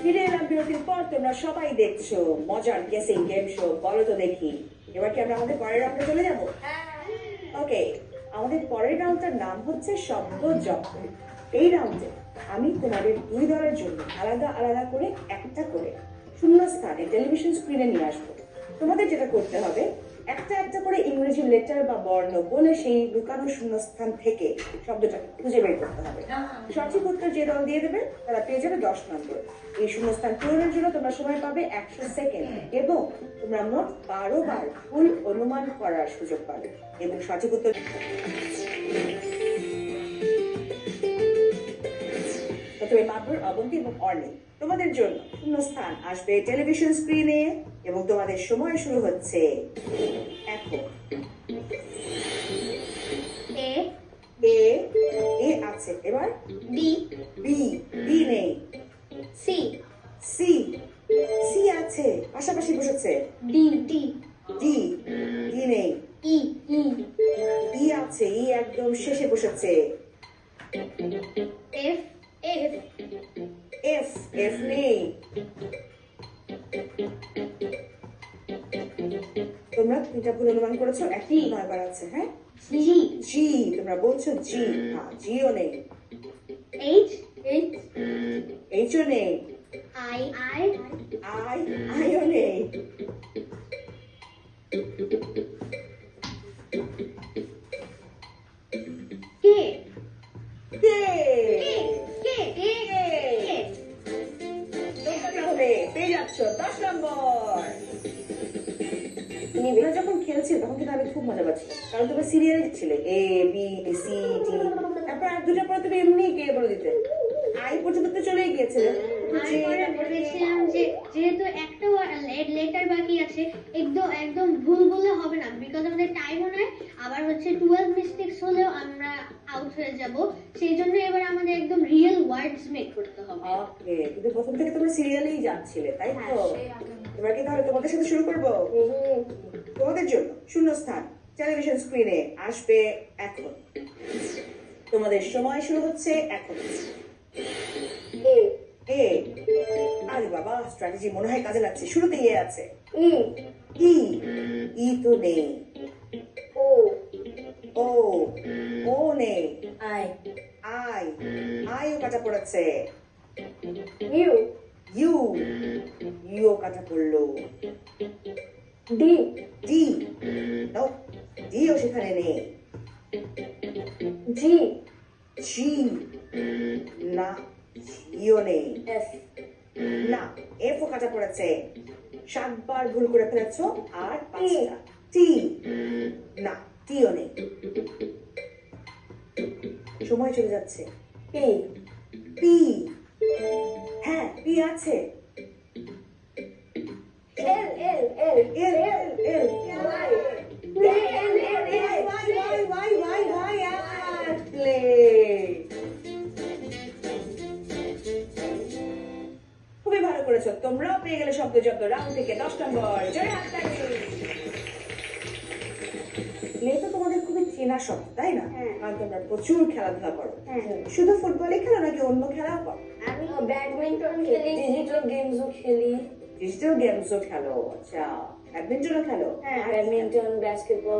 ফিরে এলাম বিরতির পর তোমরা সবাই দেখছ মজার গেসিং গেম শো বলো তো দেখি। এবার কি আমরা আমাদের পরের রাউন্ডে চলে যাব? ওকে আমাদের পরের রাউন্ডটার নাম হচ্ছে শব্দ এই রাউন্ডে আমি তোমাদের দুই দলের জন্য আলাদা আলাদা করে একটা করে শূন্য স্থানে টেলিভিশন স্ক্রিনে নিয়ে আসব। তোমাদের যেটা করতে হবে একটা একটা করে ইংরেজি লেটার বা বর্ণ বলে সেই লুকানো শূন্যস্থান থেকে শব্দটাকে খুঁজে বের করতে হবে। সঠিক উত্তর যে দল দিয়ে দেবে, তারা পেয়ে যাবে দশ নম্বর। এই শূন্যস্থান পূরণের জন্য তোমরা সময় পাবে একশো সেকেন্ড এবং তোমরা মোট বারো বার ভুল অনুমান করার সুযোগ পাবে। এবং সঠিক উত্তর মাধুর অবন্তী এবং অর্ণি তোমাদের জন্য শূন্যস্থান আসবে টেলিভিশন স্ক্রিনে এবং তোমাদের সময় শুরু হচ্ছে এখন। এ এ এ আছে। এবার বি বি বি নেই। সি সি সি আছে পাশাপাশি বসেছে। ডি ডি ডি ডি নেই। ই ই। ই আছে ই একদম শেষে বসেছে। এফ এফ নেই তোমরা তিনটা ভুল অনুমান করেছ? একই নয়বার আছে হ্যাঁ? জি। জি তোমরা বলছো জি। হ্যাঁ জিও নেই। এইচ এইচ এইচও নেই। আই আই আই আইও নেই। তোমরা যখন খেলছি তখন কিন্তু আমি খুব মজা পাচ্ছি কারণ তোমরা সিরিয়াল ছিলে এ বি সি ডি তারপর আর দুটো পরে তুমি এমনি কে বলে দিতে। আই পর্যন্ত তো চলেই যে যেহেতু একটা লেটার বাকি আছে একদম একদম ভুল বলে হবে না বিকজ আমাদের টাইমও নাই। আবার হচ্ছে টুয়েলভ মিস্টেক্স হলেও আমরা আউট হয়ে যাব। সেই জন্য এবার আমাদের একদম রিয়েল ওয়ার্ডস মেক করতে হবে। ওকে কিন্তু প্রথম থেকে তোমরা সিরিয়ালেই যাচ্ছিলে তাই হ্যাঁ, তো এবার কি তাহলে তোমাদের সাথে শুরু করব? তোমাদের জন্য শূন্যস্থান টেলিভিশন স্ক্রিনে আসবে এখন। তোমাদের সময় শুরু হচ্ছে এখন। এ। আরে বাবা স্ট্র্যাটেজি মনে হয় কাজে লাগছে শুরুতে ইয়ে আছে। ই। ই। ই তো নেই। ও। ও। ও নেই। আই আই আইও কাটা পড়েছে। ইউ। ইউ। ইউ কাটা পড়ল ডি ডি নো ডিও সেখানে নেই। জি জি না জিও নেই। না এফ ও কাটা পড়েছে। সাতবার ভুল করে ফেলেছ আর পাঁচটা। টি না টিও নেই। সময় চলে যাচ্ছে। পি পি হ্যাঁ পি আছে। খুবই ভালো করেছ তোমরাও পেয়ে গেলে শব্দ শব্দ রাউন্ড থেকে দশ নম্বর তো তোমাদের খুবই চেনা শব্দ তাই না। কারণ তোমরা প্রচুর খেলাধুলা করো। শুধু ফুটবলই খেলো নাকি অন্য খেলাও করো আমি ব্যাডমিন্টন খেলি ডিজিটাল গেমসও খেলি ডিজিটাল গেমসও খেলো আচ্ছা ব্যাডমিন্টনও খেলো হ্যাঁ ব্যাডমিন্টন বাস্কেটবল